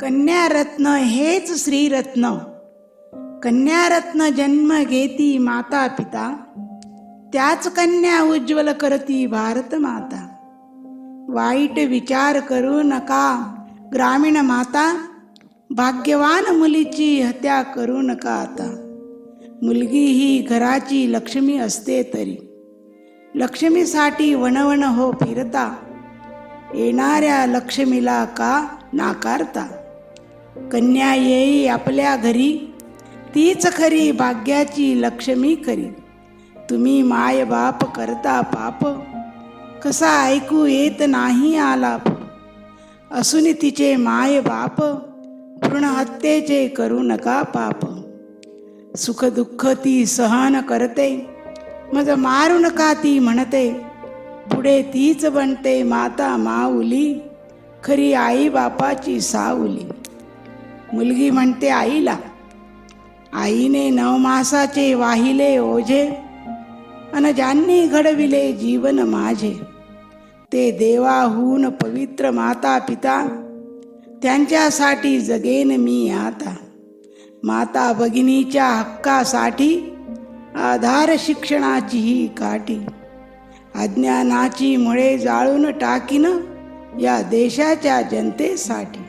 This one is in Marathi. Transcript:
कन्यारत्न हेच श्रीरत्न. कन्यारत्न जन्म घेती माता पिता त्याच कन्या उज्ज्वल करती भारत माता. वाईट विचार करू नका ग्रामीण माता भाग्यवान मुलीची हत्या करू नका आता. मुलगी ही घराची लक्ष्मी असते तरी. लक्ष्मीसाठी वणवण हो फिरता येणाऱ्या लक्ष्मीला का नाकारता? कन्या येई आपल्या घरी तीच खरी भाग्याची लक्ष्मी खरी तुम्ही माय बाप करता पाप कसा ऐकू येत नाही आलाप. असून तिचे माय बाप भ्रूण हत्येचे करू नका पाप. सुख दुःख ती सहन करते मज मारू नका ती म्हणते. पुढे तीच बनते माता माऊली खरी आई बापाची साऊली. मुलगी म्हणते आईला आईने नवमासाचे वाहिले ओझे अन ज्यांनी घडविले जीवन माझे ते देवाहून पवित्र माता पिता त्यांच्यासाठी जगेन मी आता. माता भगिनीच्या हक्कासाठी आधार शिक्षणाची ही काठी अज्ञानाची मुळे जाळून टाकीन या देशाच्या जनतेसाठी.